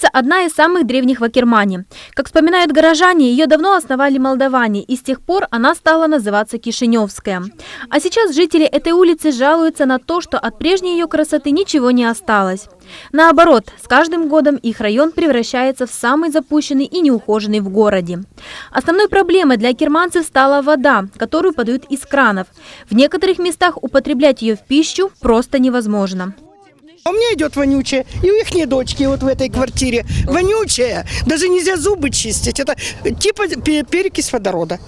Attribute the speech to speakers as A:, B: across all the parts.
A: улица одна из самых древних в Акермане. Как вспоминают горожане, ее давно основали молдаване, и с тех пор она стала называться Кишиневская. А сейчас жители этой улицы жалуются на то, что от прежней ее красоты ничего не осталось. Наоборот, с каждым годом их район превращается в самый запущенный и неухоженный в городе. Основной проблемой для керманцев стала вода, которую подают из кранов. В некоторых местах употреблять ее в пищу просто невозможно.
B: У меня идет вонючая, и у их дочки вот в этой квартире вонючая. Даже нельзя зубы чистить. Это типа пе- перекись водорода.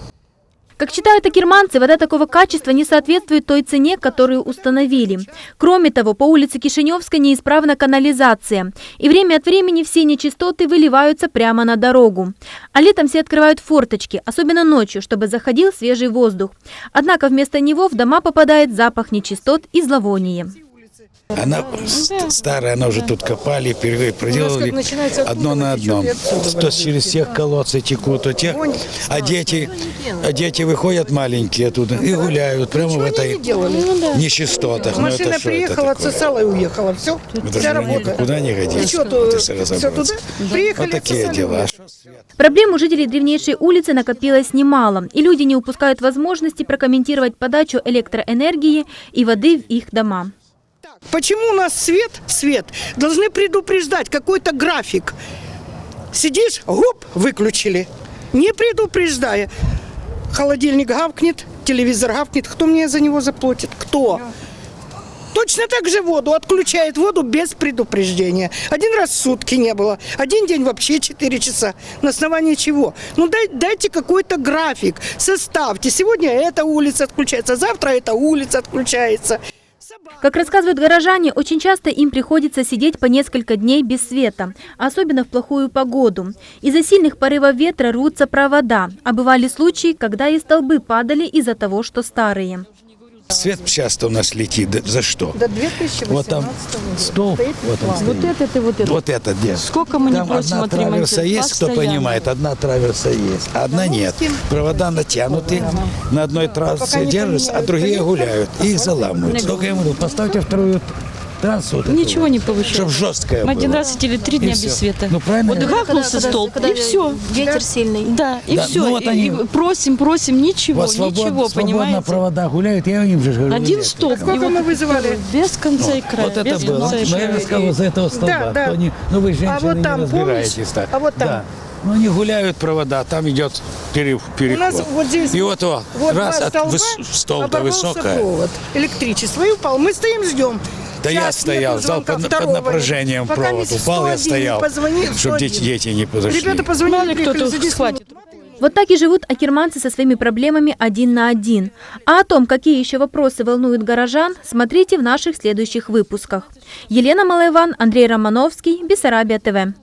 A: Как считают акерманцы, вода такого качества не соответствует той цене, которую установили. Кроме того, по улице Кишиневской неисправна канализация, и время от времени все нечистоты выливаются прямо на дорогу. А летом все открывают форточки, особенно ночью, чтобы заходил свежий воздух. Однако вместо него в дома попадает запах нечистот и зловоние.
C: Она ст- старая, она уже тут копали, пере- проделали одно на одном. То через всех колодцы текут, то тех, а дети, а дети выходят маленькие оттуда и гуляют прямо в этой нечистотах. Ну,
B: Машина приехала, отсосала и уехала. Все, вся работа.
C: никуда не годится.
B: Все туда? Приехали,
C: Вот такие дела.
A: Проблем у жителей древнейшей улицы накопилось немало, и люди не упускают возможности прокомментировать подачу электроэнергии и воды в их дома.
B: Почему у нас свет, свет, должны предупреждать какой-то график? Сидишь, гоп, выключили, не предупреждая. Холодильник гавкнет, телевизор гавкнет, кто мне за него заплатит? Кто? Точно так же воду, отключает воду без предупреждения. Один раз в сутки не было, один день вообще 4 часа. На основании чего? Ну дай, дайте какой-то график, составьте. Сегодня эта улица отключается, завтра эта улица отключается.
A: Как рассказывают горожане, очень часто им приходится сидеть по несколько дней без света, особенно в плохую погоду. Из-за сильных порывов ветра рвутся провода, а бывали случаи, когда и столбы падали из-за того, что старые.
C: Свет часто у нас летит. Да За что?
B: До 2018
C: Вот там столб, вот он стоит.
D: Вот это и вот это.
C: Вот это где?
D: Сколько мы не
C: Там
D: просим
C: одна траверса есть, кто
D: Постоянно.
C: понимает, одна траверса есть, а одна нет. Провода натянуты, на одной трассе держатся, а другие гуляют и их заламывают. Только я говорю, поставьте вторую трассу. вот
D: Ничего
C: вот,
D: не получилось.
C: Чтоб жесткая
D: Мы один
C: была.
D: раз сидели три дня без света.
C: Ну правильно.
D: Вот гахнулся столб, и все.
E: Ветер сильный.
D: Да, и
C: Да,
D: все.
C: ну вот они-
D: просим, просим, ничего,
C: Вот свобод-
D: ничего,
C: свободно
D: понимаете?
C: провода гуляют, я им же говорю.
D: Один столб.
B: Сколько
D: и вот
B: мы вызывали?
D: Без конца и края.
C: Вот это было.
D: и
C: Но я рассказывал за этого столба.
B: Да, да.
C: Не- ну вы женщины
B: А вот
C: не
B: там,
C: разбираетесь.
B: помнишь?
C: так.
B: А вот там.
C: Да. Ну они гуляют провода, там идет пере- переход.
B: У нас вот здесь
C: И вот, о,
B: вот
C: раз от
B: столба,
C: выс-
B: оборвался
C: высокая.
B: провод, электричество и упал. Мы стоим, ждем.
C: Да я
B: Час
C: стоял,
B: звонка
C: под, под напряжением
B: Пока
C: провод. Упал, я
B: 101
C: стоял,
B: позвони,
C: чтобы дети,
B: 101.
C: дети не подошли.
B: Ребята позвонили,
D: Мало ли
B: приехали
D: кто-то
B: за 10
D: схватит.
A: Вот так и живут акерманцы со своими проблемами один на один. А о том, какие еще вопросы волнуют горожан, смотрите в наших следующих выпусках. Елена Малайван, Андрей Романовский, Бессарабия ТВ.